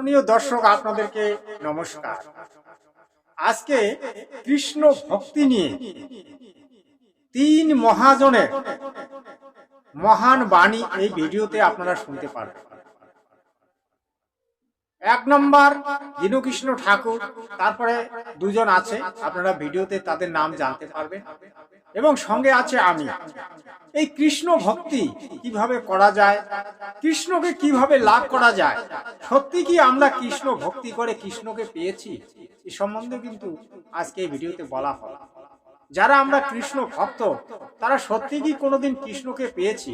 প্রিয় দর্শক, আপনাদেরকে নমস্কার। আজকে কৃষ্ণ ভক্তি নিয়ে তিন মহাজনের মহান বাণী এই ভিডিওতে আপনারা শুনতে পারবেন। এক নম্বর দীনকৃষ্ণ ঠাকুর, তারপরে দুজন আছে, আপনারা ভিডিওতে তাদের নাম জানতে পারবেন। এবং সঙ্গে আছে আমি। এই কৃষ্ণ ভক্তি কীভাবে করা যায়, কৃষ্ণকে কীভাবে লাভ করা যায়, সত্যি কি আমরা কৃষ্ণ ভক্তি করে কৃষ্ণকে পেয়েছি, এ সম্বন্ধে কিন্তু আজকে এই ভিডিওতে বলা হয়। যারা আমরা কৃষ্ণ ভক্ত, তারা সত্যি কি কোনোদিন কৃষ্ণকে পেয়েছি?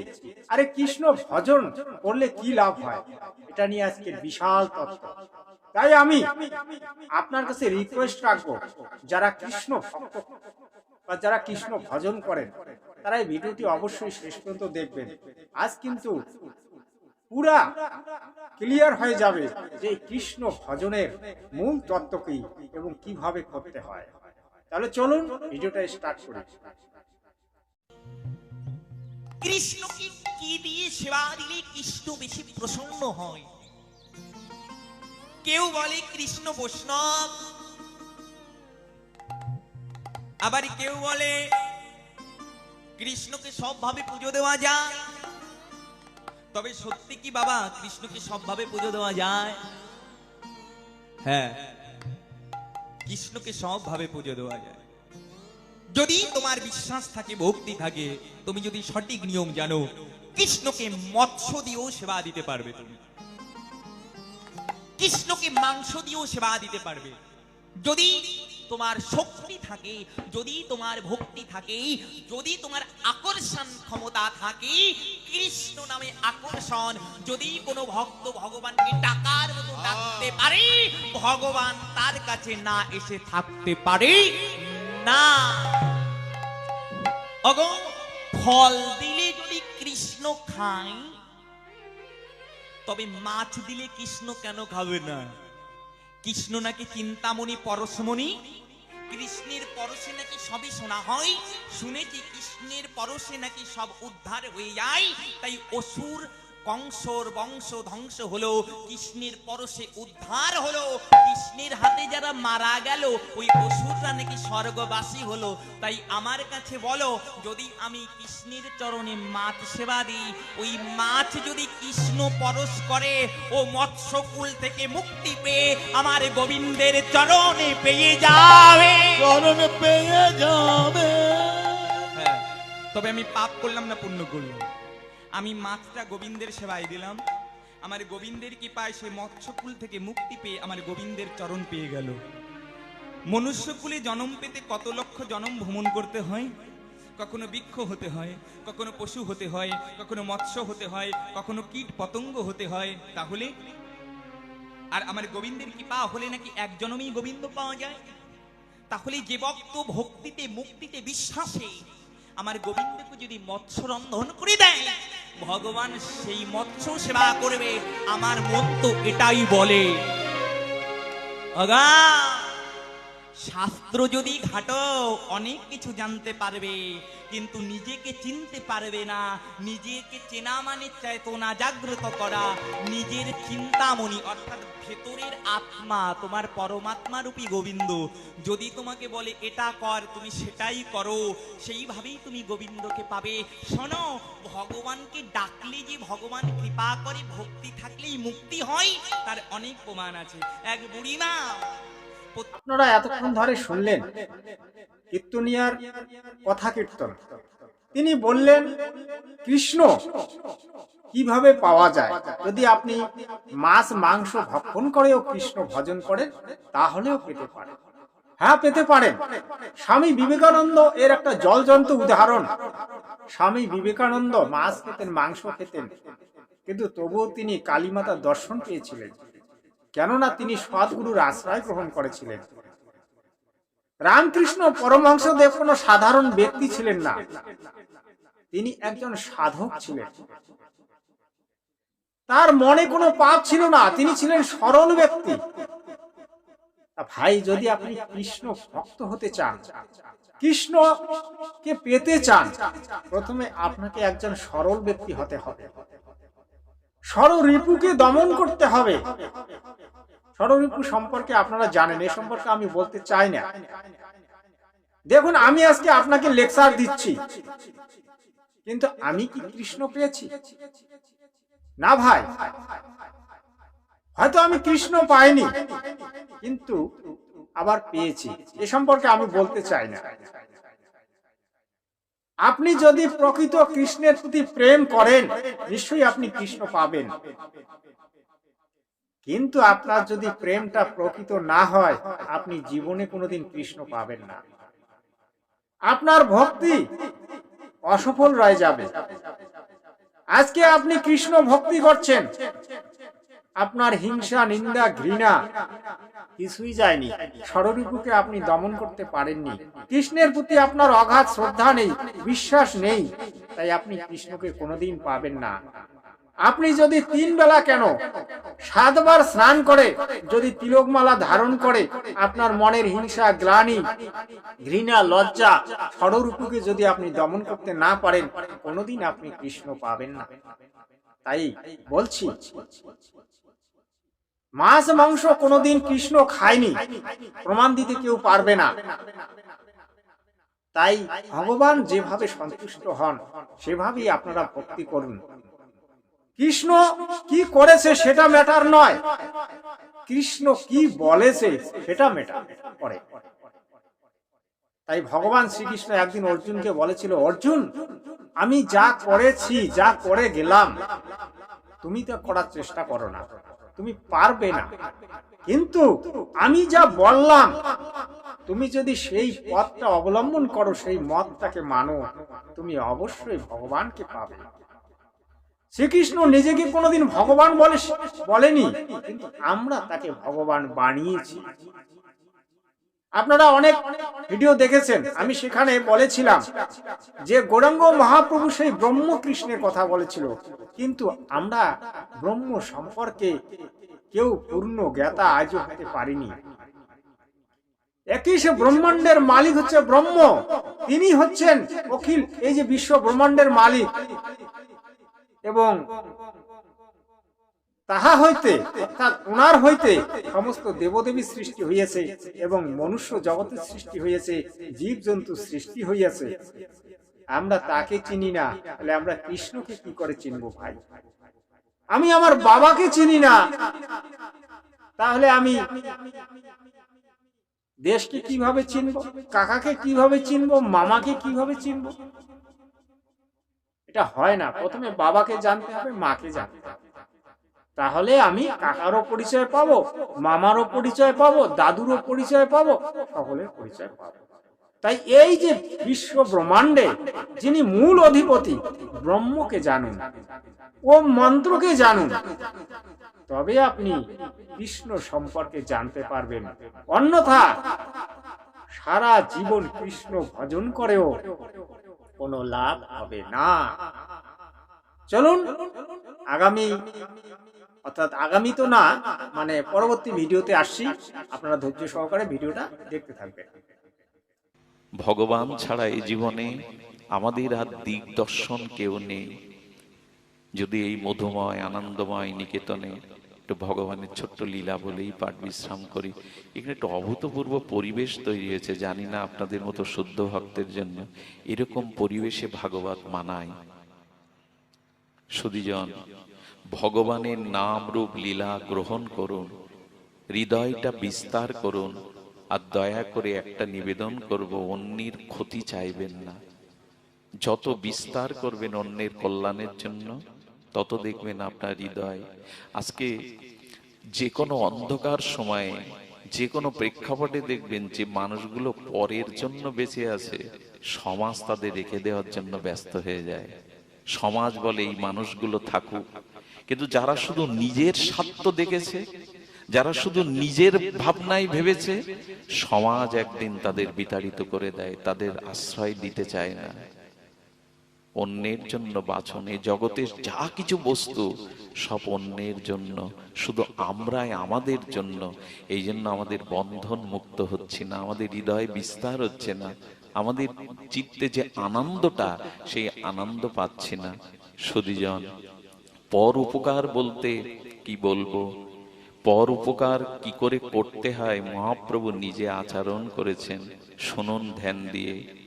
আরে কৃষ্ণ ভজন করলে কি লাভ হয়? এটা নিয়ে আজকে বিশাল তথ্য। তাই আমি আপনার কাছে রিকোয়েস্ট রাখব, যারা কৃষ্ণ ভক্ত বা যারা কৃষ্ণ ভজন করেন, তারা এই ভিডিওটি অবশ্যই শেষ পর্যন্ত দেখবেন। আজ কিন্তু পুরা ক্লিয়ার হয়ে যাবে যে কৃষ্ণ ভজনের মূল তত্ত্ব কি এবং কীভাবে করতে হয়। তাহলে চলুন ভিডিওটা স্টার্ট করি। কৃষ্ণকে কি দিয়ে সেবা দিলে কৃষ্ণ বেশি প্রসন্ন হয়? কেউ বলে কৃষ্ণ বৈষ্ণব। আবার কেউ বলে কৃষ্ণকে সবভাবে পুজো দেওয়া যায়। তবে সত্যি কি বাবা, কৃষ্ণকে সবভাবে পুজো দেওয়া যায়? হ্যাঁ কৃষ্ণকে সবভাবে পুজো দেওয়া যায়। যদি তোমার বিশ্বাস থাকে, ভক্তি থাকে, তুমি যদি সঠিক নিয়ম জানো, কৃষ্ণকে মৎস্য দিয়েও সেবা দিতে পারবে তুমি। কৃষ্ণকে মাংস দিয়েও সেবা দিতে পারবে। যদি তোমার শক্তি থাকে, যদি তোমার ভক্তি থাকে, যদি তোমার আকর্ষণ ক্ষমতা থাকে, কৃষ্ণ নামে আকর্ষণ। যদি কোনো ভক্ত ভগবানকে টাকার মতো পারে ভগবান তার কাছে না এসে থাকতে পারে? না। ফল দিলে যদি কৃষ্ণ খায়, তবে মাছ দিলে কৃষ্ণ কেন খাবে না? কৃষ্ণ নাকি চিন্তামণি, পরশমণি? কৃষ্ণের পরশে নাকি সবই শোনা হয়। শুনেছি কৃষ্ণের পরশে নাকি সব উদ্ধার হয়ে যায়। তাই অসুর কংসর বংশ ধ্বংস হলো কৃষ্ণের পরশে উদ্ধার হলো। কৃষ্ণের হাতে যারা মারা গেল ওই অসুররা নাকি স্বর্গবাসী হলো। তাই আমার কাছে বলো যদি আমি কৃষ্ণের চরণে মাছ সেবা দিই ওই মাছ যদি কৃষ্ণ পরশ করে ও মৎস্যকুল থেকে মুক্তি পেয়ে আমার গোবিন্দের চরণে পেয়ে যাবে। চরণে পেয়ে যাবে। হ্যাঁ তবে আমি পাপ করলাম না পুণ্য করলাম। আমি মাছটা গোবিন্দের সেবায় দিলাম। আমার গোবিন্দের কৃপায় সে মৎস্যকুল থেকে মুক্তি পেয়ে আমার গোবিন্দের চরণ পেয়ে গেল। মনুষ্যকুলে জন্ম পেতে কত লক্ষ জন্ম ভ্রমণ করতে হয়? কখনো বৃক্ষ হতে হয়, কখনো পশু হতে হয়, কখনো মৎস্য হতে হয়, কখনো কীট পতঙ্গ হতে হয়। তাহলে? আর আমার গোবিন্দের কৃপা হলে নাকি এক জনমেই গোবিন্দ পাওয়া যায়? তাহলে যে ভক্ত ভক্তিতে, মুক্তিতে বিশ্বাসে আমার গোবিন্দকে যদি মৎস্য রন্ধন করে দেয় ভগবান সেই মৎস্য সেবা করবে, আমার মন তো এটাই বলে। শাস্ত্র যদি ঘাটো, অনেক কিছু জানতে পারবে। কিন্তু নিজেকে চিনতে পারবে না। নিজেকে চেনা মানে চেতনা জাগ্রত করা। নিজের চিন্তামণি, অর্থাৎ ভেতরের আত্মা, তোমার পরমাত্মা রূপী গোবিন্দ, যদি তোমাকে বলে, এটা কর, তুমি সেটাই করো, সেইভাবেই তুমি গোবিন্দকে পাবে। শোনো, ভগবানকে ডাকলে যে ভগবান কৃপা করে, ভক্তি থাকলেই মুক্তি হয়, তার অনেক প্রমাণ আছে। এক বুড়িমা আপনারা এতক্ষণ ধরে শুনলেন কীর্তনিয়ার কথা কীর্তন। তিনি বললেন, কৃষ্ণ, কীভাবে পাওয়া যায়? যদি আপনি মাছ, মাংস ভক্ষণ করেও কৃষ্ণ ভজন করেন, তাহলেও পেতে পারেন। হ্যাঁ পেতে পারেন। স্বামী বিবেকানন্দ এর একটা জলজন্ত উদাহরণ। স্বামী বিবেকানন্দ মাছ খেতেন, মাংস খেতেন, কিন্তু তবুও তিনি কালীমাতার দর্শন পেয়েছিলেন। কেননা তিনি সদ্গুরুর আশ্রয় গ্রহণ করেছিলেন। রামকৃষ্ণ পরমহংসদেব কোনো সাধারণ ব্যক্তি ছিলেন না। তিনি একজন সাধক ছিলেন। তার মনে কোনো পাপ ছিল না, তিনি ছিলেন সরল ব্যক্তি। ভাই, যদি আপনি কৃষ্ণ ভক্ত হতে চান, কৃষ্ণকে পেতে চান, প্রথমে আপনাকে একজন সরল ব্যক্তি হতে হবে। সর দমন করতে হবে। ষড়রিপু সম্পর্কে আপনারা জানেন, এ সম্পর্কে আমি বলতে চাই না। দেখুন, আমি আজকে আপনাকে লেকচার দিচ্ছি। কিন্তু আমি কি কৃষ্ণ পেয়েছি? না ভাই। হয়তো আমি কৃষ্ণ পাইনি, কিন্তু আবার পেয়েছি। এ সম্পর্কে আমি বলতে চাই না। আপনি যদি প্রকৃত কৃষ্ণের প্রতি প্রেম করেন, নিশ্চয়ই আপনি কৃষ্ণ পাবেন। কিন্তু আপনার যদি প্রেমটা প্রকৃত না হয়, আপনি জীবনে কোনোদিন কৃষ্ণ পাবেন না। আপনার ভক্তি অসফল রয়ে যাবে। আজকে আপনি কৃষ্ণ ভক্তি করছেন। আপনার হিংসা, নিন্দা, ঘৃণা কিছুই যায়নি। ষড়রিপুকে আপনি দমন করতে পারেননি। কৃষ্ণের প্রতি আপনার অগাধ শ্রদ্ধা নেই, বিশ্বাস নেই। তাই আপনি কৃষ্ণকে কোনোদিন পাবেন না। আপনি যদি তিন বেলা কেন সাতবার স্নান করে, যদি তিলকমালা ধারণ করে, আপনার মনের হিংসা, গ্লানি, ঘৃণা, লজ্জা ষড়রূপকে যদি আপনি দমন করতে না পারেন, কোনোদিন আপনি কৃষ্ণ পাবেন না। তাই বলছি মাছ, মাংস কোনোদিন কৃষ্ণ খায়নি। প্রমাণ দিতে কেউ পারবে না। তাই ভগবান যেভাবে সন্তুষ্ট হন, সেভাবেই আপনারা ভক্তি করুন। কৃষ্ণ কি করেছে সেটা ম্যাটার নয়। কৃষ্ণ কি বলেছে সেটা ম্যাটার করে। তাই ভগবান শ্রীকৃষ্ণ একদিন অর্জুনকে বলেছিল, অর্জুন, আমি যা করেছি, যা করে গেলাম, তুমি তা করার চেষ্টা করো না। তুমি পারবে না। কিন্তু আমি যা বললাম, তুমি যদি সেই পথটা অবলম্বন করো, সেই মতটাকে মানো, তুমি অবশ্যই ভগবানকে পাবে। শ্রীকৃষ্ণ নিজেকে কোনোদিন ভগবান বলে বলেনি, কিন্তু আমরা তাকে ভগবান বানিয়েছি। আপনারা অনেক ভিডিও দেখেছেন। আমি সেখানে বলেছিলাম যে গৌরাঙ্গ মহাপ্রভু সেই ব্রহ্ম কৃষ্ণের কথা বলেছিল। কিন্তু আমরা ব্রহ্ম সম্পর্কে কেউ পূর্ণ জ্ঞাতা আজও হতে পারিনি। একই সে ব্রহ্মাণ্ডের মালিক হচ্ছে ব্রহ্ম। তিনি হচ্ছেন অখিল, এই যে বিশ্ব ব্রহ্মাণ্ডের মালিক। এবং তাহা হইতে অর্থাৎ ওনার হইতে সমস্ত দেবদেবী সৃষ্টি হইয়াছে এবং মনুষ্য জগতের সৃষ্টি হইয়াছে জীব জন্তু সৃষ্টি হইয়াছে। আমরা তাকে চিনি না, তাহলে আমরা কৃষ্ণকে কি করে চিনবো ভাই? আমি আমার বাবাকে চিনি না। তাহলে আমি দেশকে কীভাবে চিনবো, কাকাকে কীভাবে চিনব, মামাকে কীভাবে চিনবো? এটা হয় না। প্রথমে বাবাকে জানতে হবে, মাকে জানতে হবে। তাহলে আমি কাকারও পরিচয় পাবো, মামারও পরিচয় পাবো, দাদুরও পরিচয় পাবো, সকলের পরিচয় পাবো। তাই এই যে বিশ্ব ব্রহ্মাণ্ডে যিনি মূল অধিপতি, ব্রহ্মকে জানুন ও মন্ত্রকে জানুন, তবে আপনি কৃষ্ণ সম্পর্কে জানতে পারবেন। অন্যথা সারা জীবন কৃষ্ণ ভজন করেও কোনো লাভ হবে না। চলুন, আগামী অর্থাৎ আগামী তো না মানে পরবর্তী ভিডিওতে আসছি। আপনারা ধৈর্য সহকারে ভিডিওটা দেখতে থাকবেন। ভগবান ছাড়া এই জীবনে আমাদের আর দিগদর্শন কেউ নেই। যদি এই মধুময়, আনন্দময় নিকেতনে একটু ভগবানের ছোট্ট লীলা বলেই পাঠ বিশ্রাম করি, এখানে একটু অভূতপূর্ব পরিবেশ তৈরি হয়েছে, জানি না আপনাদের মতো শুদ্ধ ভক্তের জন্য এরকম পরিবেশে ভাগবত মানায়। সুদীজন ভগবানের নাম রূপ লীলা গ্রহণ করুন, হৃদয়টা বিস্তার করুন, আর দয়া করে একটা নিবেদন করব, অন্যের ক্ষতি চাইবেন না। যত বিস্তার করবেন অন্যের কল্যাণের জন্য, তত দেখবেন আপনার হৃদয়। আজকে যে কোনো অন্ধকার সময়ে যে কোনো প্রেক্ষাপটে দেখবেন যে মানুষগুলো পরের জন্য বেঁচে আছে, সমাজ তাদের রেখে দেওয়ার জন্য ব্যস্ত হয়ে যায়। সমাজ বলে এই মানুষগুলো থাকুক। কিন্তু যারা শুধু নিজের স্বার্থ দেখেছে, যারা শুধু নিজের ভাবনাই ভেবেছে, সমাজ একদিন তাদের বিতাড়িত করে দেয়, তাদের আশ্রয় দিতে চায় না। অন্যের জন্য এই জগতের যা কিছু বস্তু, সব অন্যের জন্য, শুধু আমরাই আমাদের জন্য, এই জন্য আমাদের বন্ধন মুক্ত হচ্ছে না, আমাদের হৃদয় বিস্তার হচ্ছে না, আমাদের চিত্তে যে আনন্দটা, সেই আনন্দ পাচ্ছি না। সুদীজন পর উপকার বলতে কি বলব? পর উপকার কি করে করতে হয় মহাপ্রভু নিজে আচরণ করেছেন, শুনুন ধ্যান দিয়ে।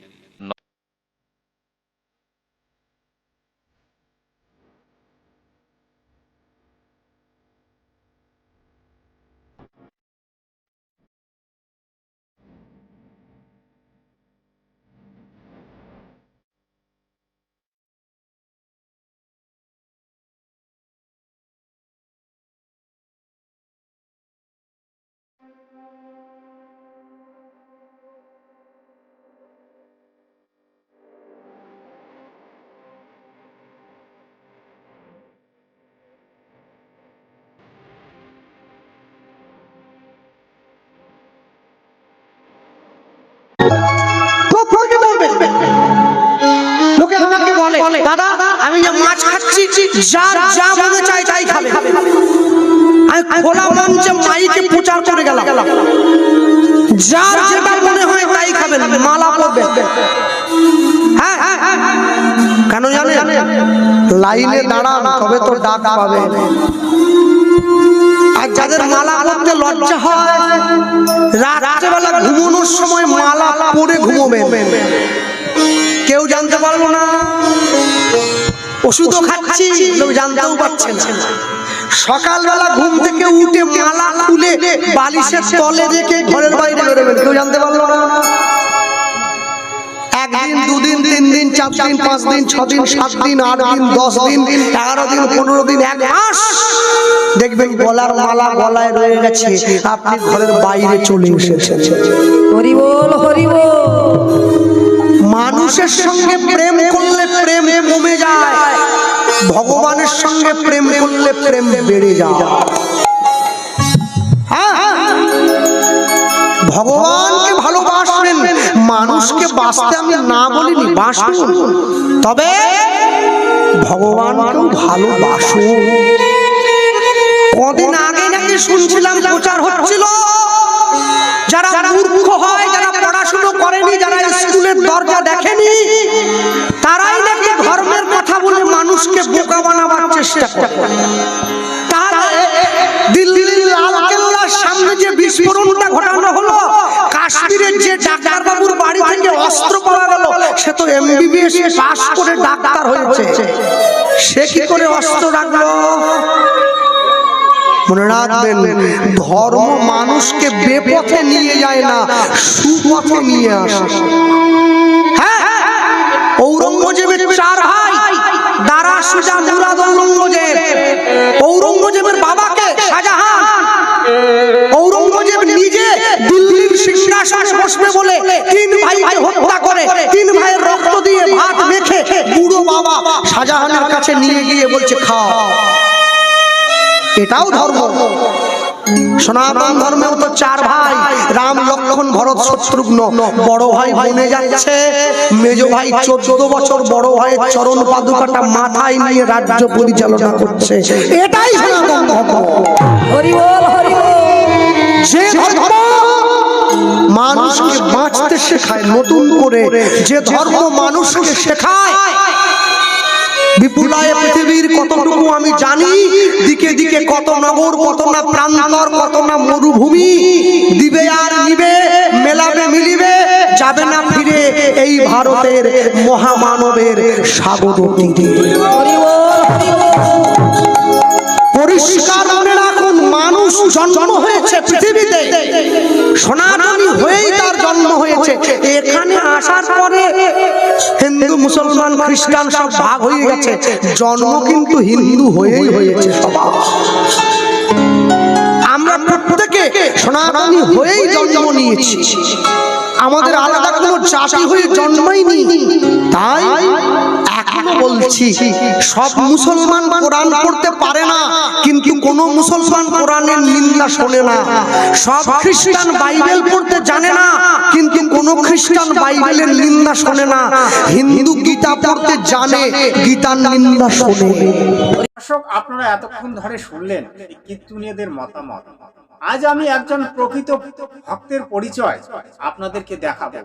আমি যে মাছ খাচ্ছি যার যা মনে চাই তাই খাবে। আমি খোলা মঞ্চে মাইকে প্রচার করে গেলাম। যার যেটা মনে হয় তাই খাবেন মালা পড়বে হ্যাঁ কেন জানে লাইনে দাঁড়ান তবে তো ডাক পাবে। আর যাদের মালা পড়তে লজ্জা হয় রাত্রেবেলা ঘুমানোর সময় মালা পরে ঘুমোবেন। কেউ জানতে পারব না ওষুধও খাচ্ছি লোক জানতেও পারছে না। সকালবেলা ঘুম থেকে উঠে মালা খুলে বালিশের তলে রেখে ঘরের বাইরে বেরোবেন। কেউ জানতে পারল না? একদিন দুদিন তিন দিন চার দিন পাঁচ দিন ছ দিন সাত দিন আট দিন দশ দিন এগারো দিন পনেরো দিন এক মাস দেখবেন গলার মালা গলায় রয়ে গেছে। আপনি ঘরের বাইরে চলে এসেছেন। হরি বল হরি বল মানুষের সঙ্গে প্রেম করলে প্রেম কমে যায়। ভগবানের সঙ্গে প্রেম করলে প্রেম বেড়ে যায়। হ্যাঁ। ভগবানকে ভালোবাসবেন, মানুষকে বাঁচতে আমি না বলিনি বাসুন তবে ভগবানকেও ভালোবাসুন কদিন আগে নাকি শুনছিলাম প্রচার হচ্ছিল, যারা মূর্খ হয় করেনি যারা স্কুলের দরজা দেখেনি তারাই নাকি ধর্মের কথা বলে মানুষকে বোকা বানাবার চেষ্টা করে। দিল্লির লাল সামনে যে বিস্ফোরণটা ঘটানো হলো কাশ্মীরের যে ডাক্তার বাবুর বাড়ি থেকে অস্ত্র পাওয়া গেল সে তো এমবিবিএস পাস করে ডাক্তার হয়েছে। সে কি করে অস্ত্র রাখল? মনে রাখবেন ধর্ম মানুষকে বেপথে নিয়ে যায় না, সুপথে নিয়ে আসে। হ্যাঁ ঔরঙ্গজেবের চার ভাই দারা সুজা মুরাদ ঔরঙ্গজেব। ঔরঙ্গজেবের বাবাকে শাহজাহান। ঔরঙ্গজেব নিজে দিল্লির সিংহাসনে বসবে বলে তিন ভাইকে হত্যা করে, তিন ভাইয়ের রক্ত দিয়ে ভাত মেখে বুড়ো বাবা শাহজাহানের কাছে নিয়ে গিয়ে বলছে, খাও। এটাও ধর্ম। সনাতন ধর্মেও তো চার ভাই। রাম লক্ষণ ভরত শত্রুঘ্ন। বড় ভাই বনে যাচ্ছে। মেজ ভাই চোদ্দ বছর বড় ভাই চরণ পাদুকাটা মাথায় নিয়ে রাজ্য পরিচালনা করছে। এটাই সনাতন ধর্ম। হরি বল হরি যে ধর্ম মানুষকে বাঁচতে শেখায় নতুন করে যে ধর্ম মানুষকে শেখায় বিপুলায় পৃথিবীর কতটুকু আমি জানি? দিকে দিকে কত নগর, কত না কত না মরুভূমি। দিবে আর নিবে, মেলাবে, মিলিবে, যাবে না ফিরে এই ভারতের মহামানবের বল পরিষ্কার মনে রাখুন, মানুষ জন্ম হয়েছে পৃথিবীতে। সনাতনী হয়েই তার জন্ম হয়েছে। এখানে আসার মুসলমান খ্রিস্টান সব ভাগ হয়ে গেছে। জন্ম কিন্তু হিন্দু হয়েই হয়েছে। সবার আমরা প্রত্যেকে সনাতনী হয়েই জন্ম নিয়েছি। আমাদের আলাদা কোনো জাতি হয়ে জন্মাইনি তাই বলছি সব মুসলমান কোরআন পড়তে পারে না কিন্তু কোন মুসলমান কোরআনের নিন্দা শোনে না। সব খ্রিস্টান বাইবেল পড়তে জানে না কিন্তু কোন খ্রিস্টান বাইবেলের নিন্দা শোনে না। হিন্দু গীতা পড়তে জানে গীতার নিন্দা শোনে। দর্শক আপনারা এতক্ষণ ধরে শুনলেন কীর্তনীয়দের মতামত। আজ আমি একজন প্রকৃত ভক্তের পরিচয় আপনাদেরকে দেখাবো।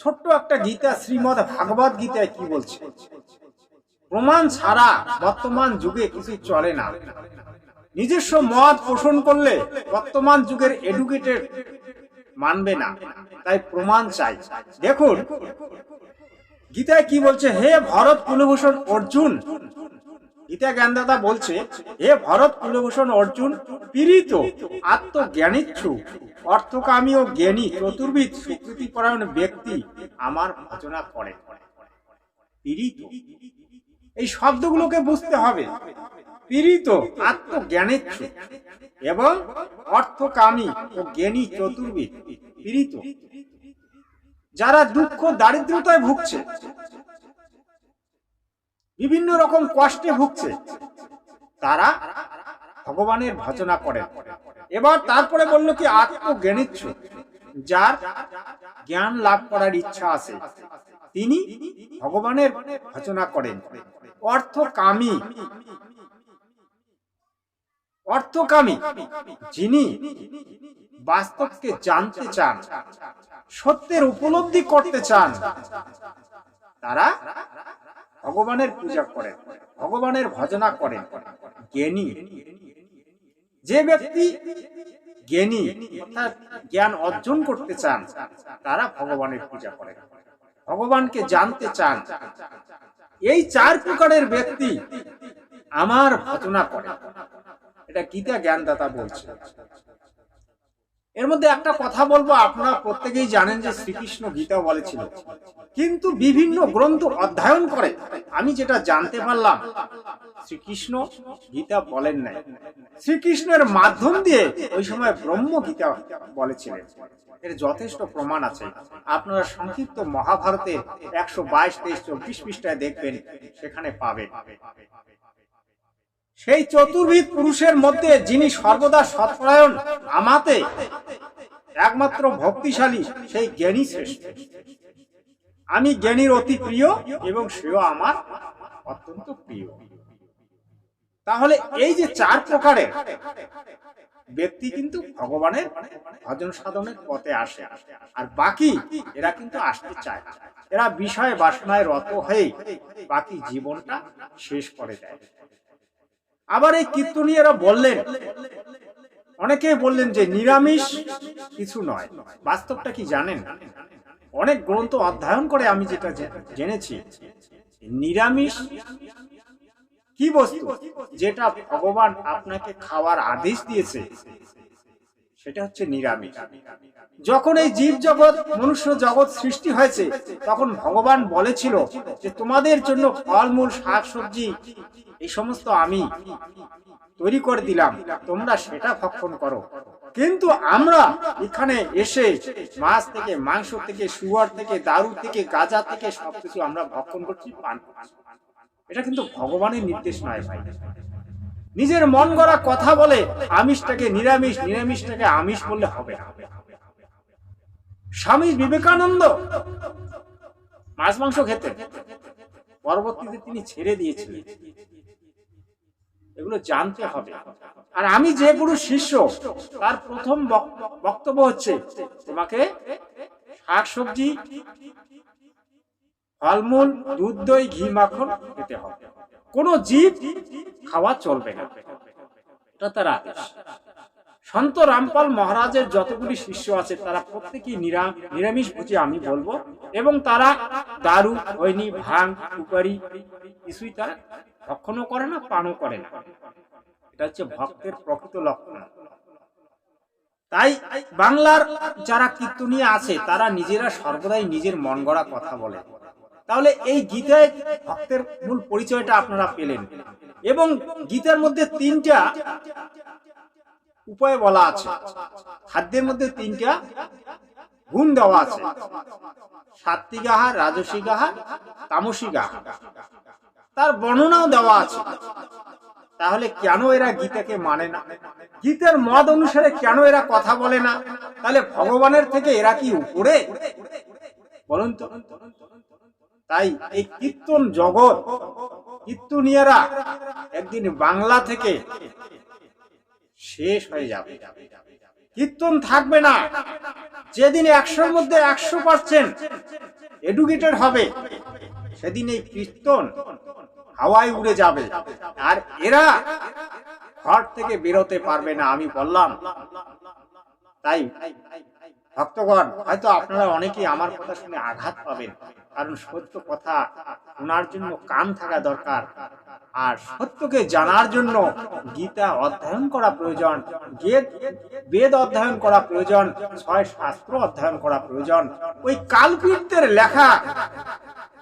ছোট্ট একটা গীতা শ্রীমদ ভাগবত গীতায় কি বলছে? প্রমাণ ছাড়া বর্তমান যুগে কিছু চলে না। নিজস্ব মত পোষণ করলে বর্তমান যুগের এডুকেটেড মানবে না। তাই প্রমাণ চাই। দেখুন, গীতায় কি বলছে, হে ভরত কুলভূষণ অর্জুন। গীতা জ্ঞানদাতা বলছে, হে ভরত কুলভূষণ অর্জুন, পীড়িত, আত্মজ্ঞানিচ্ছু, অর্থকামী ও জ্ঞানী চতুর্বিদ স্বীকৃতিপরায়ণ ব্যক্তি আমার ভজনা করে। পীড়িত এই শব্দগুলোকে বুঝতে হবে। পীড়িত আত্মজ্ঞানেচ্ছু এবং অর্থকামী ও জ্ঞানী চতুর্বিদ পীড়িত। যারা দুঃখ, দারিদ্রতায় ভুগছে, বিভিন্ন রকম কষ্টে ভুগছে, তারা ভগবানের ভজনা করে। এবার তারপরে বলল কি আত্মজ্ঞানিচ্ছু যার জ্ঞান লাভ করার ইচ্ছা আছে। তিনি ভগবানের ভজনা করেন। অর্থকামী। অর্থকামী। যিনি বাস্তবকে জানতে চান, সত্যের উপলব্ধি করতে চান, তারা ভগবানের পূজা করেন, ভগবানের ভজনা করেন। জ্ঞানী। যে ব্যক্তি জ্ঞানী অর্থাৎ জ্ঞান অর্জন করতে চান, তারা ভগবানের পূজা করেন। ভগবানকে জানতে চান। এই চার প্রকারের ব্যক্তি আমার ভজনা করে। এটা গীতা জ্ঞানদাতা বলছে। এর মধ্যে একটা কথা বলব, আপনারা প্রত্যেকেই জানেন যে শ্রীকৃষ্ণ গীতা বলেছিল, কিন্তু বিভিন্ন গ্রন্থ অধ্যয়ন করে, আমি যেটা জানতে পারলাম, শ্রীকৃষ্ণ গীতা বলেন নাই। শ্রীকৃষ্ণের মাধ্যম দিয়ে ওই সময় ব্রহ্ম গীতা বলেছিলেন। এর যথেষ্ট প্রমাণ আছে। আপনারা সংক্ষিপ্ত মহাভারতে একশো বাইশ, তেইশ, চব্বিশ পৃষ্ঠায় দেখবেন, সেখানে পাবেন। সেই চতুর্বিদ পুরুষের মধ্যে যিনি সর্বদা সৎপরায়ণ, আমাতে একমাত্র ভক্তিশালী, সেই জ্ঞানী শ্রেষ্ঠ। আমি জ্ঞানীর অতি প্রিয় এবং সেও আমার অত্যন্ত প্রিয়। তাহলে এই যে চার প্রকারের ব্যক্তি কিন্তু ভগবানের ভজন সাধনের পথে আসে, আর বাকি এরা কিন্তু আসতে চায়। না। এরা বিষয় বাসনায় রত হয়ে বাকি জীবনটা শেষ করে দেয়। আবার এই কীর্তনীয়রা বললেন অনেকে বললেন যে নিরামিষ কিছু নয়। বাস্তবটা কি জানেন? অনেক গ্রন্থ অধ্যয়ন করে আমি যেটা জেনেছি, নিরামিষ কি বস্তু যেটা ভগবান আপনাকে খাওয়ার আদেশ দিয়েছে? সেটা হচ্ছে নিরামিষ। যখন এই জীব জগৎ মনুষ্য জগৎ সৃষ্টি হয়েছে, তখন ভগবান বলেছিল যে তোমাদের জন্য ফলমূল, শাকসবজি, এই সমস্ত আমি তৈরি করে দিলাম, তোমরা সেটা ভক্ষণ করো। কিন্তু আমরা এখানে এসে মাছ থেকে, মাংস থেকে, শুয়ার থেকে দারু থেকে, গাজা থেকে সবকিছু আমরা ভক্ষণ করছি পান এটা কিন্তু ভগবানের নির্দেশ নয়। ভাই নিজের মন গড়া কথা বলে আমিষটাকে নিরামিষ, নিরামিষটাকে আমিষ বললে হবে স্বামী বিবেকানন্দ মাছ, মাংস খেতে পরবর্তীতে তিনি ছেড়ে দিয়েছিলেন। এগুলো জানতে হবে। আর আমি যে গুরু শিষ্য, তার প্রথম বক- বক্তব্য হচ্ছে, তোমাকে শাকসবজি, ফলমূল, দুধ, দই, ঘি, মাখন খেতে হবে। কোনো জীব খাওয়া চলবে না। এটা তার আদেশ। সন্ত রামপাল মহারাজের যতগুলি শিষ্য আছে, তারা প্রত্যেকেই নিরা- নিরামিষ ভুজি আমি বলব, এবং তারা দারু, হয়নি, ভাং, সুপারি কিছুই তারা ভক্ষণও করে না, পানও করে না। এটা হচ্ছে ভক্তের প্রকৃত লক্ষণ। তাই বাংলার যারা কীর্তনীয় আছে, তারা নিজেরা সর্বদাই নিজের মন গড়া কথা বলে। তাহলে এই গীতায় ভক্তের মূল পরিচয়টা আপনারা পেলেন। এবং গীতার মধ্যে তিনটা উপায় বলা আছে। খাদ্যের মধ্যে তিনটা গুণ দেওয়া আছে। সাত্বিক আহার রাজসিক আহার তামসিক আহার তার বর্ণনাও দেওয়া আছে। তাহলে কেন এরা গীতাকে মানে না? গীতার মত অনুসারে কেন এরা কথা বলে না? তাহলে ভগবানের থেকে এরা কি উপরে? বলুন তো। তাই এই কীর্তন জগৎ, কীর্তনিয়ারা একদিন বাংলা থেকে শেষ হয়ে যাবে। কীর্তন থাকবে না। যেদিন একশোর মধ্যে একশো পার্সেন্ট এডুকেটেড হবে, সেদিন এই কীর্তন হাওয়ায় উড়ে যাবে। আর এরা ঘর থেকে বেরোতে পারবে না, আমি বললাম। তাই ভক্তগণ, হয়তো আপনারা অনেকেই আমার কথা শুনে আঘাত পাবেন। কারণ সত্য কথা শোনার জন্য কান থাকা দরকার। আর সত্যকে জানার জন্য গীতা অধ্যয়ন করা প্রয়োজন। বেদ অধ্যয়ন করা প্রয়োজন। ছয় শাস্ত্র অধ্যয়ন করা প্রয়োজন। ওই কালকৃত্যের লেখা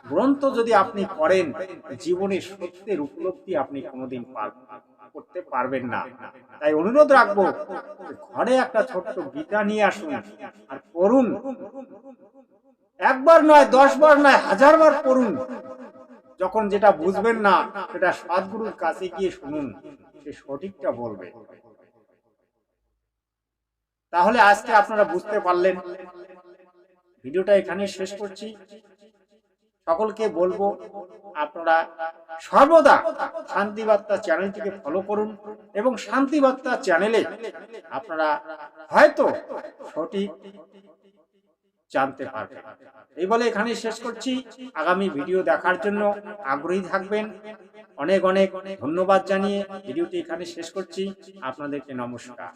গ্রন্থ যদি আপনি করেন জীবনে সত্যের উপলব্ধি আপনি কোনোদিন পার- করতে পারবেন না। তাই অনুরোধ রাখব, ঘরে একটা ছোট্ট গীতা নিয়ে আসুন আর পড়ুন। একবার নয়, দশ বার নয়, হাজার বার পড়ুন। যখন যেটা বুঝবেন না, সেটা সদ্গুরুর কাছে গিয়ে শুনুন, সে সঠিকটা বলবে। তাহলে আজকে আপনারা বুঝতে পারলেন। ভিডিওটা এখানে শেষ করছি। সকলকে বলব, আপনারা সর্বদা শান্তিবার্তা চ্যানেলটিকে ফলো করুন এবং শান্তিবার্তা চ্যানেলে আপনারা হয়তো সঠিক জানতে পারবেন। এই বলে এখানে শেষ করছি। আগামী ভিডিও দেখার জন্য আগ্রহী থাকবেন। অনেক অনেক ধন্যবাদ জানিয়ে ভিডিওটি এখানে শেষ করছি। আপনাদেরকে নমস্কার।